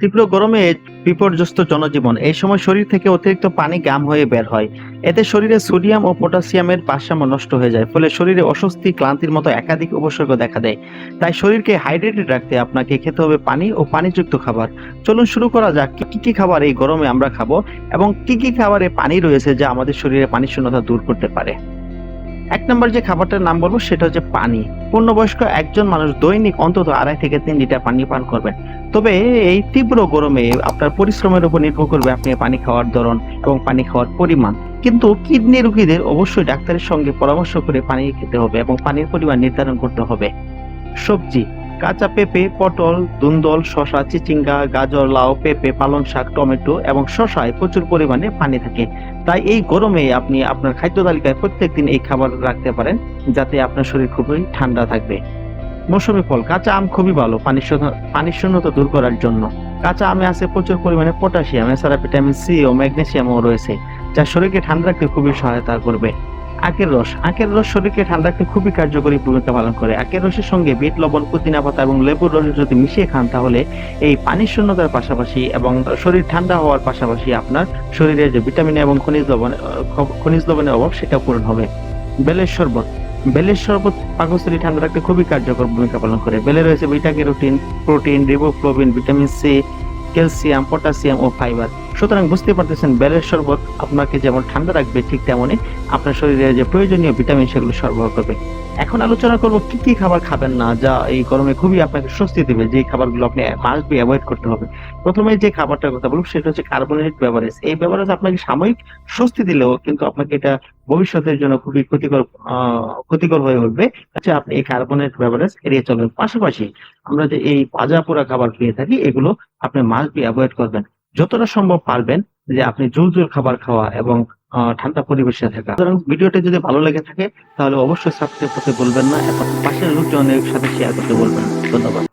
তীব্র গরমে বিপর্যস্ত জনজীবন। এই সময় শরীর থেকে অতিরিক্ত পানি গাম হয়ে বের হয়। এতে শরীরে সোডিয়াম ও পটাশিয়ামের ভারসাম্য নষ্ট হয়ে যায়, ফলে শরীরে অস্বস্তি, ক্লান্তির মতো একাধিক উপসর্গ দেখা দেয়। তাই শরীরকে হাইড্রেটেড রাখতে আপনাকে খেতে হবে পানি ও পানিযুক্ত খাবার। চলুন শুরু করা যাক, কি কি খাবার এই গরমে আমরা খাব এবং কি কি খাবারে পানি রয়েছে যা আমাদের শরীরে পানি শূন্যতা দূর করতে পারে? এক নম্বর যে খাবারটার নাম বলব, সেটা হচ্ছে পানি। পূর্ণবয়স্ক একজন মানুষ দৈনিক অন্তত আড়াই থেকে তিন লিটার পানি পান করবেন। তবে এই তীব্র গরমে আপনার পরিশ্রমের উপর নির্ভর করবে আপনি পানি খাওয়ার ধরন এবং পানি খাওয়ার পরিমাণ। কিন্তু কিডনি রোগীদের অবশ্যই ডাক্তারের সঙ্গে পরামর্শ করে পানি খেতে হবে এবং পানির পরিমাণ নির্ধারণ করতে হবে। সবজি কাঁচা পেঁপে, পটল, দুন্দল, শসা, চিচিঙ্গা, গাজর, লাউ, পেঁপে, পালং শাক, টমেটো এবং শশায় প্রচুর পরিমাণে পানি থাকে। তাই এই গরমে আপনি আপনার খাদ্য তালিকায় প্রত্যেকদিন এই খাবার রাখতে পারেন, যাতে আপনার শরীর খুবই ঠান্ডা থাকবে। মৌসুমী ফল, কাঁচা আম খুবই ভালো পানি পানির শূন্যতা দূর করার জন্য। কাঁচা আমে আছে প্রচুর পরিমাণে পটাশিয়াম, এছাড়া ভিটামিন সি ও ম্যাগনেসিয়ামও রয়েছে, যা শরীরকে ঠান্ডা রাখতে খুবই সহায়তা করবে। আখের রস। আখের রস শরীরকে ঠান্ডা রাখতে খুবই কার্যকরী ভূমিকা পালন করে। আখের রসের সঙ্গে বিট, লবণ, পুদিনা পাতা এবং লেবুর রস যদি মিশিয়ে খান, তাহলে এই পানির শূন্যতার পাশাপাশি এবং শরীর ঠান্ডা হওয়ার পাশাপাশি আপনার শরীরে যে ভিটামিন এবং খনিজ লবণ খনিজ লবণের অভাব সেটা পূরণ হবে। বেলের শরবত। বেলের শরবত পাকস্থলী ঠান্ডা রাখতে খুবই কার্যকর ভূমিকা পালন করে। বেলে রয়েছে beta carotene protein riboflavin vitamin C, calcium, potassium ও ফাইবার। সুতরাং বুঝতে পারতেছেন বেলের শরবত আপনাকে যেমন ঠান্ডা রাখবে ঠিক তেমনই আপনার শরীরে যে প্রয়োজনীয় ভিটামিন সেগুলো সরবরাহ করবে। এখন আলোচনা করব কি কি খাবার খাবেন না, যা এই গরমে খুবই আপনাকে স্বস্তি দেবে যে খাবারগুলো আপনি মাস্ট বি অ্যাভয়েড করতে হবে। প্রথমে যে খাবারটার কথা বলব, সেটা হচ্ছে কার্বোনেটেড বেভারেজ। এই বেভারেজ আপনাকে সাময়িক স্বস্তি দিলেও কিন্তু আপনাকে এটা ভবিষ্যতের জন্য খুবই ক্ষতিকর ক্ষতিকর হয়ে উঠবে। আচ্ছা আপনি এই কার্বোনেট বেভারেজ এড়িয়ে চলবেন। পাশাপাশি আমরা যে এই পাজা পোড়া খাবার খেয়ে থাকি, এগুলো আপনি মাস্ট বি অ্যাভয়েড করবেন। যতটা সম্ভব পারবেন যে আপনি জোর জোর খাবার খাওয়া এবং ঠান্ডা পরিবেশে থাকা। সুতরাং ভিডিওটা যদি ভালো লেগে থাকে, তাহলে অবশ্যই সাবস্ক্রাইব করতে বলবেন না এবং পাশের লোকজনের সাথে শেয়ার করতে বলবেন ধন্যবাদ।